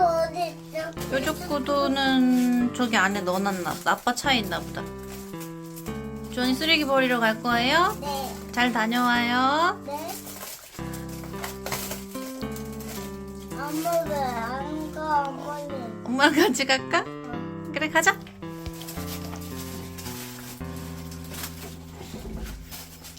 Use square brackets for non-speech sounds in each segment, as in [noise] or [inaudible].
어디 있어? 뾰족 구두는 저기 안에 넣어놨나 보다. 아빠 차에 있나 보다. 주원이 쓰레기 버리러 갈 거예요? 네. 잘 다녀와요. 네. 엄마 왜안 가? 어머니. 엄마랑 같이 갈까? 그래 가자.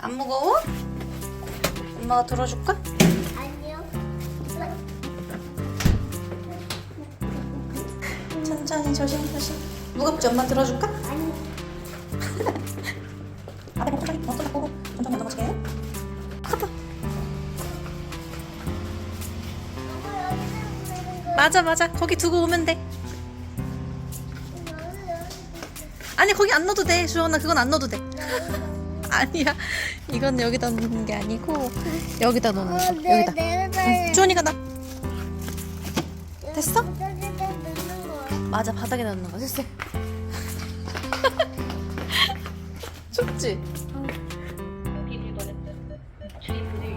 안 무거워? 엄마가 들어줄까? 천천히 조심조심. 무겁지? 엄마 들어줄까? 아니. 앞에 천천히 먼저 보고 보는 거. 맞아 맞아. 거기 두고 오면 돼. 아니 거기 안 넣어도 돼. 주원아 그건 안 넣어도 돼. [laughs] 아니야. 이건 여기다 놓는 게 아니고 여기다 놓는 거. 어, 네, 여기다. 내가 응, 주원이가 나. 됐어? 맞아 바닥에 넣는 거 됐어. [laughs] 춥지?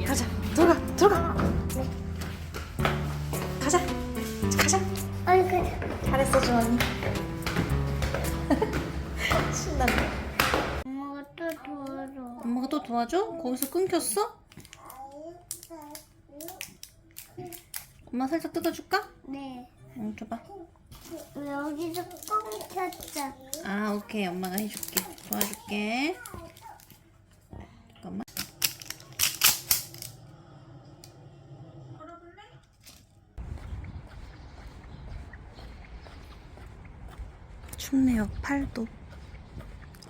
가자 들어가 들어가 가자 가자 아니 그 잘했어 주원이 [laughs] 신난다 엄마가 또 도와줘. 엄마가 또 도와줘? 거기서 끊겼어? 엄마 살짝 뜯어줄까? 네. 응 줘봐 여기서 뻥 찼자. 아 오케이. 엄마가 해줄게. 도와줄게. 잠깐만. 춥네요. 8도.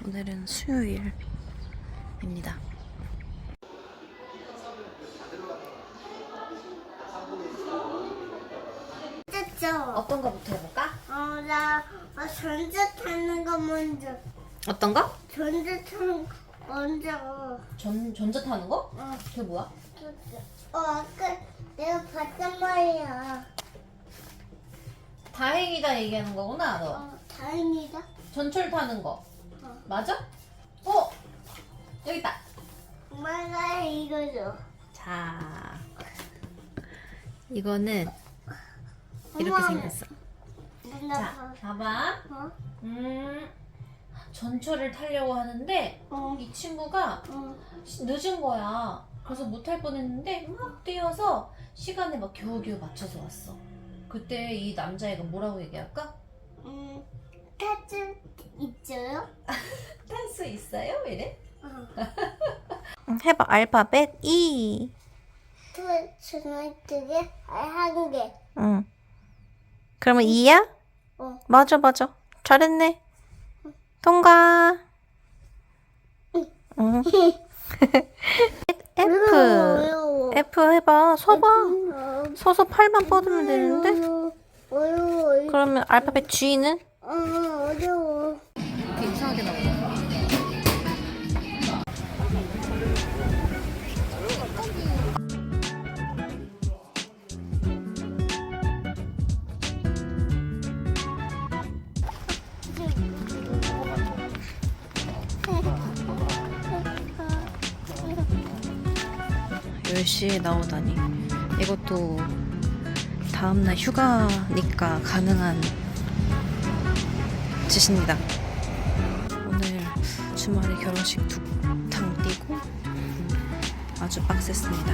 오늘은 수요일입니다. 어떤 거부터 해볼까? 어, 나 어, 전자 타는 거 먼저. 어떤 거? 전자 타는 거 먼저. 전, 전자 타는 거? 어, 그게 뭐야? 어, 아까 내가 봤단 말이야. 다행이다 얘기하는 거구나 너 어, 다행이다. 전철 타는 거 어. 맞아? 어 여기 있다 엄마가 이거 줘. 자 이거는 이렇게 엄마. 생겼어 자 봐봐 봐. 어? 음 전철을 타려고 하는데 어. 이 친구가 어. 시- 늦은 거야 그래서 못 탈 뻔했는데 막 뛰어서 시간에 막 겨우겨우 맞춰서 왔어 그때 이 남자애가 뭐라고 얘기할까? 음, 타즈 있어요? [laughs] 탈 수 있어요? 이래? 어. 해봐 알파벳 E 타즈는 두 개, 아, 한 개. 응 그러면 2야? 어. 맞아 맞아 잘했네 통과 응. F. F 해봐 서봐 어, 서서 팔만 뻗으면 되는데. 어려워. 그러면 알파벳 G는? 어, 어려워. 10시에 나오다니. 이것도 다음날 휴가니까 가능한 짓입니다. 오늘 주말에 결혼식 두 탕 뛰고 아주 빡셌습니다.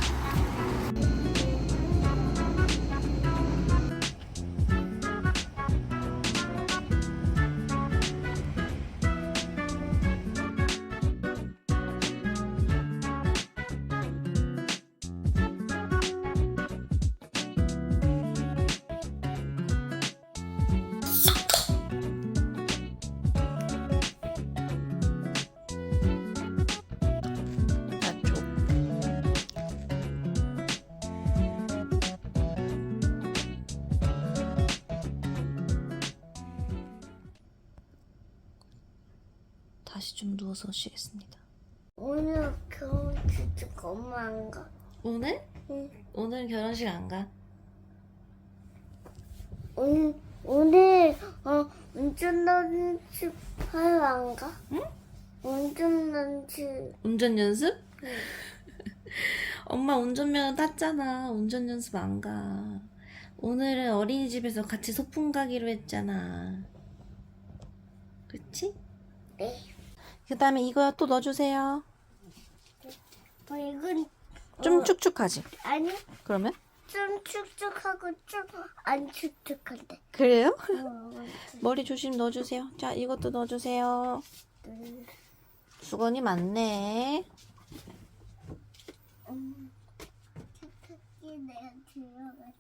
다시 좀 누워서 쉬겠습니다 오늘 결혼식 엄마 안 가? 오늘? 응. 오늘 결혼식 안 가? 오늘 오늘 어 운전연습 하러 안 가? 응? 운전연습 운전 연습? [laughs] 엄마 운전면허 땄잖아. 운전 연습 안 가. 오늘은 어린이집에서 같이 소풍 가기로 했잖아. 그치? 네. 그 다음에 이거 또 넣어주세요. 어, 이건 좀 어, 축축하지? 아니 그러면? 좀 축축하고 좀 안 축축한데. 그래요? 어, 머리 조심 넣어주세요. 자, 이것도 넣어주세요. 수건이 많네. 음, 내가 들어가.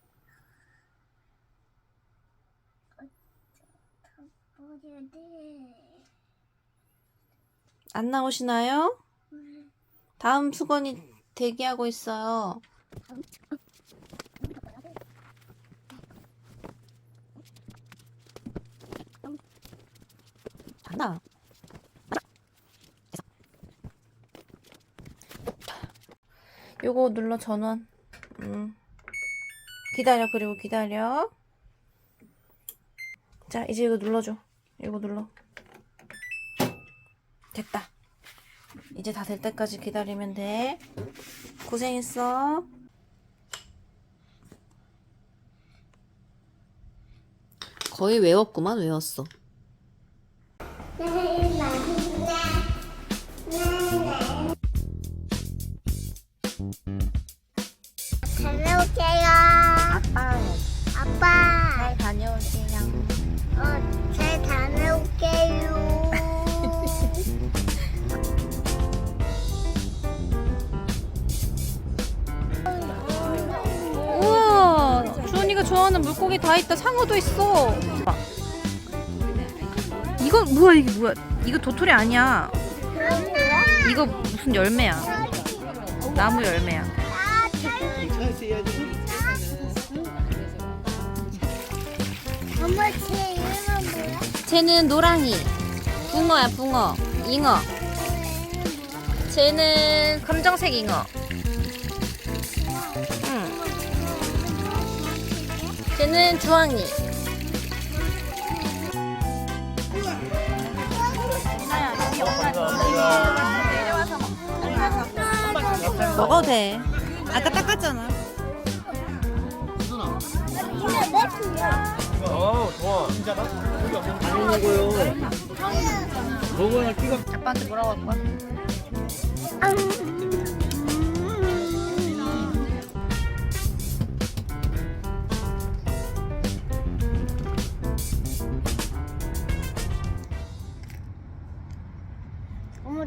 버려야 돼. 안 나오시나요? 다음 수건이 대기하고 있어요. 안 나. 요거 눌러 전원. 음. 기다려 그리고 기다려. 자 이제 이거 눌러줘. 이거 눌러. 됐다. 이제 다 될 때까지 기다리면 돼. 고생했어. 거의 외웠구만, 외웠어. 다녀올게요. 아빠, 아빠. 잘 다녀오세요. 어, 잘 다녀올게요. 좋아하는 물고기 다 있다. 상어도 있어. 이거 뭐야, 이게 뭐야? 이거 도토리 아니야. 이거 무슨 열매야? 나무 열매야. 쟤는 노랑이. 붕어야, 붕어. 잉어. 쟤는 검정색 잉어. 쟤는 주황이. 먹어도 돼. 아까 닦았잖아. 어, 좋아. 진짜다? 많이 먹어요. 먹어야 끼가 아빠한테 뭐라고 할 거야?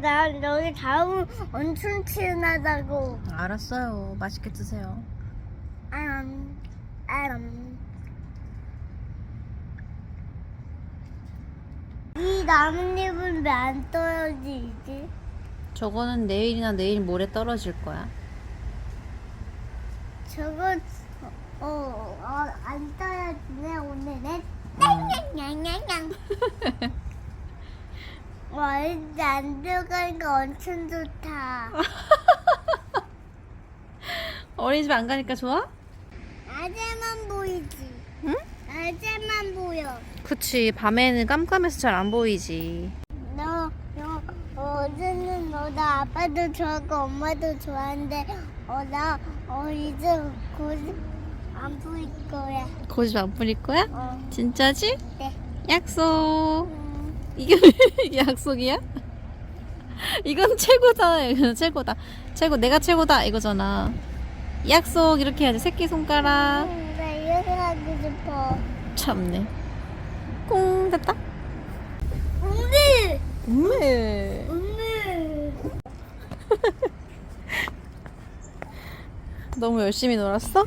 나 여기 다음 엄청 친하다고. 알았어요. 맛있게 드세요. 아람 아람. 이 나뭇잎은 왜 안 떨어지지? 저거는 내일이나 내일 모레 떨어질 거야. 저건 어안 떨어지네 오늘은. 냥냥냥냥. [laughs] 와 안 들어가니까 엄청 좋다. [laughs] 어린이집 안 가니까 좋아? 아재만 보이지. 응? 아재만 보여. 그치. 밤에는 깜깜해서 잘 안 보이지. 너, 너 어제는 너 나 아빠도 좋아하고 엄마도 좋아하는데 어 나 어 이제 곧안 보일 거야. 고집 안 부릴 거야? 어, 진짜지? 네. 약속. 음, 이게 왜 [laughs] 약속이야? 이건 최고다. 이건 최고다. 최고. 내가 최고다. 이거잖아. 약속 이렇게 해야지. 새끼 손가락. 음, 나 이렇게 하고 싶어. 참네. 꽁 됐다. 언니, 네. 언니. 너무 열심히 놀았어?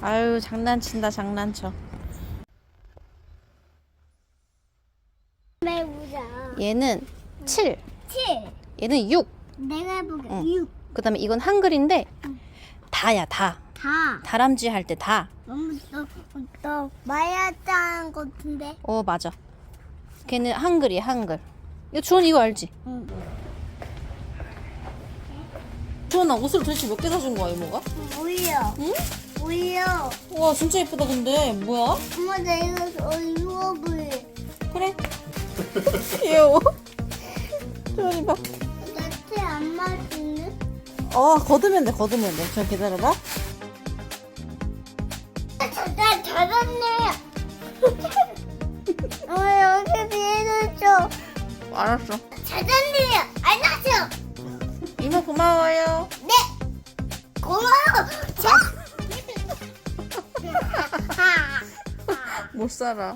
아유 장난친다 장난쳐 해보자. 얘는 7 7. 얘는 6 내가 해보게. 응. 6. 그 다음에 이건 한글인데 다야 다 다. 다람쥐 할 때다어 너무 너, 너 마야짱 같은데. 맞아 걔는 한글이야 한글 이거 주원 이거 알지? 응. 주원아 옷을 도대체 몇 개 사준 거야 이모가? 뭐야? 응? 뭐야? 와 진짜 예쁘다 근데 뭐야? 엄마 나 이거 어, 입어볼래. 그래 [laughs] 귀여워 주원이 봐 나한테 안 맞는데? 어 걷으면 돼 걷으면 돼 저 기다려봐 나 잘했네. [laughs] 어, 여기 비해줬죠. 알았어 잘했네요. 안녕하세요. 이모 고마워요 네. 고마워. 자. 못 살아